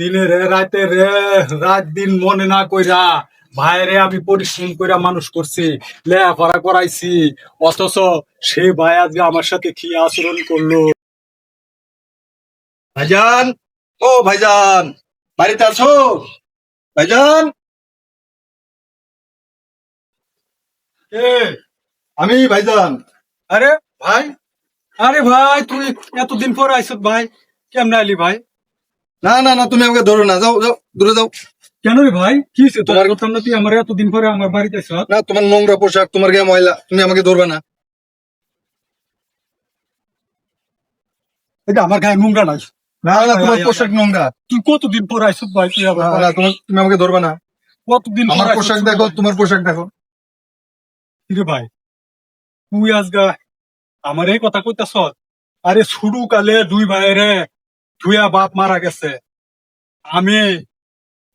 দিনে রে, রাতে রে, রাত দিন মনে না কইরা, ভাইরে আমি পরিশ্রম কইরা মানুষ করছি, লেখাপড়া করাইছি, অথচ সেই ভাই আজকে আমার সাথে কি আচরণ করল? ভাইজান, ও ভাইজান, বাড়িতে আছো? ভাইজান? এ, আমি ভাইজান। আরে, ভাই? আরে ভাই তুই এতদিন পর আইসত ভাই, কেমনে আলি ভাই? না না না তুমি আমাকে ধরো না যাও যাও দূরে যাও। কেন রে ভাই? কি তোমার কথা না তুই আমার এতদিন পরে আমার বাড়িতে না তোমার নোংরা পোশাক তোমার গায়ে ময়লা তুমি আমাকে ধরবে না। এটা আমার গায়ে নোংরা নাই। না না তোমার আয়, আয়, পোশাক নোংরা। তুই কতদিন পর আইসত ভাই তুই না, তুমি আমাকে ধরবে না। কতদিন পর আমার পোশাক তুই? দেখো তোমার পোশাক দেখো। রে ভাই? তুই আজগা আমার এই কথা কইতাছ আরে শুরু কালে দুই ভাইরে ধুয়া বাপ মারা গেছে। আমি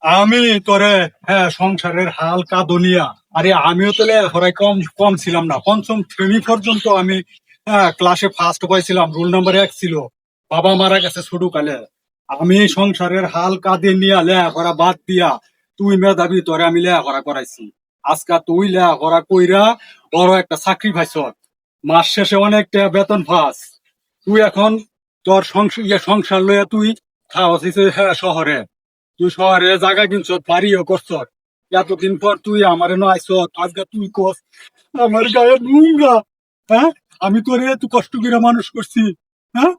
আমি তোরে হ্যাঁ সংসারের হাল কাদনিয়া আরে আমিও তো কম কম ছিলাম না। পঞ্চম শ্রেণি পর্যন্ত আমি হ্যাঁ ক্লাসে ফার্স্ট পাইছিলাম রোল নাম্বার এক ছিল। বাবা মারা গেছে শুরু কালে আমি সংসারের হাল কাঁদে নিয়া লেখাপড়া বাদ দিয়া, তুই মেধাবী, তোরে আমি লেখাপড়া করাইছি। আজকা তুই লেখাপড়া কইরা বড় একটা চাকরি পাইছ মাস শেষে অনেকটা বেতন ফাঁস তুই এখন তোর সংসার ইয়ে লইয়া তুই খাওয়াছিস হ্যাঁ শহরে। তুই শহরে জায়গা কিনছ বাড়িও করছ। এতদিন পর তুই আমার ন আইস আজকে তুই কস আমার গায়ে নুঙ্গা হ্যাঁ? আমি তোর এত কষ্ট করে মানুষ করছি হ্যাঁ?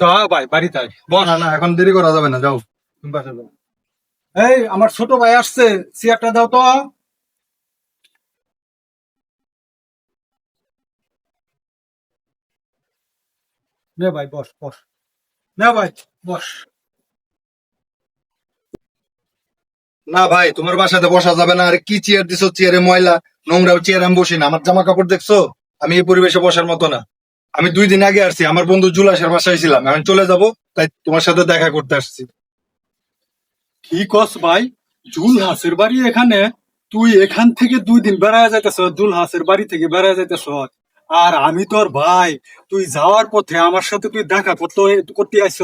তা ভাই বাড়িতে আয়। বস। না এখন দেরি করা যাবে না যাও। তুমি যাও এই আমার ছোট ভাই আসছে চেয়ারটা দাও তো। নে ভাই বস বস। নে ভাই বস। না ভাই তোমার বাসাতে বসা যাবে না। আরে কি চেয়ার দিছো? চেয়ারে ময়লা নোংরা চেয়ার আমি বসি না। আমার জামা কাপড় দেখছ? আমি এই পরিবেশে বসার মতো না। আমি দুই দিন আগে আসছি। আমার বন্ধু জুলাসের বাসায় ছিলাম। আমি চলে যাব তাই তোমার সাথে দেখা করতে আসছি। কি কস ভাই? জুল হাসের বাড়ি এখানে? তুই এখান থেকে দুই দিন বেড়ায় যাইতেছ জুল হাসের বাড়ি থেকে বেড়ায় যাইতেছ। আর আমি তোর ভাই। তুই যাওয়ার পথে আমার সাথে তুই দেখা করতে করতে আইস।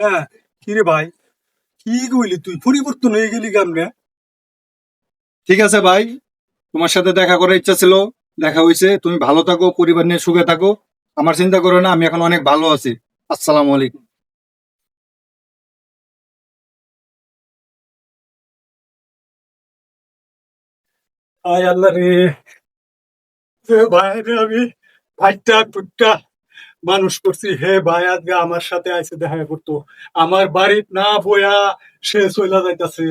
হ্যাঁ কি রে ভাই? কি কইলি তুই? পরিবর্তন হয়ে গেলি কেমনে? ঠিক আছে ভাই, তোমার সাথে দেখা করার ইচ্ছা ছিল, দেখা হয়েছে তুমি ভালো থাকো, পরিবার নিয়ে সুখে থাকো। আমার চিন্তা করো না, আমি এখন অনেক ভালো আছি। আসসালামু আলাইকুম। আয় আল্লাহ রে। ভাই রে আমি ভাইটা টুকটা মানুষ করছি। হে ভাই, আজকে আমার সাথে আইসে দেখা করতো। আমার বাড়িত না বয়া সে চইলা যাইতাছে।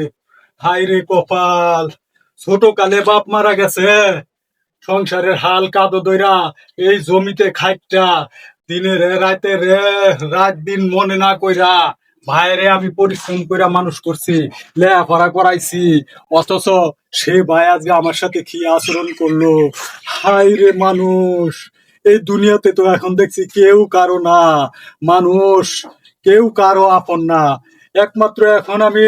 হাই রে কপাল ছোট কালে বাপ মারা গেছে। সংসারের হাল কাদো দইরা এই জমিতে খাইটা দিনে রে রাতে রে, রাত দিন মনে না কইরা। ভাইরে আমি পরিশ্রম কইরা মানুষ করছি, লেখাপড়া করাইছি। অথচ সে ভাই আজকে আমার সাথে কি আচরণ করল? হাই রে মানুষ! এই দুনিয়াতে তো এখন দেখছি কেউ কারও না, মানুষ, কেউ কারও আপন না। একমাত্র এখন আমি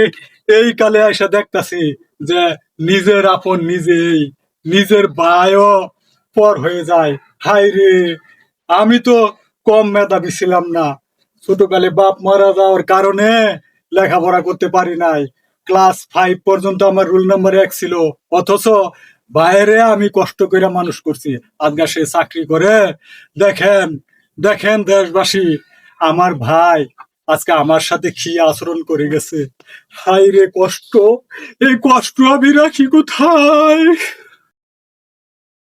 এই কালে এসে দেখতাছি যে নিজের আপন নিজেই, নিজের ভাইও পর হয়ে যায়। হাই রে, আমি তো কম মেধাবী ছিলাম না। ছোটকালে বাপ মারা যাওয়ার কারণে লেখাপড়া করতে পারি নাই। ক্লাস ফাইভ পর্যন্ত আমার রুল নাম্বার এক ছিল, অথচ বাইরে আমি কষ্ট করে মানুষ করছি। আজকা সে চাকরি করে, দেখেন দেখেন দেশবাসী, আমার ভাই আজকে আমার সাথে কি আচরণ করে গেছে। হাই রে কষ্ট, এই কষ্ট আমি রাখি কোথায়?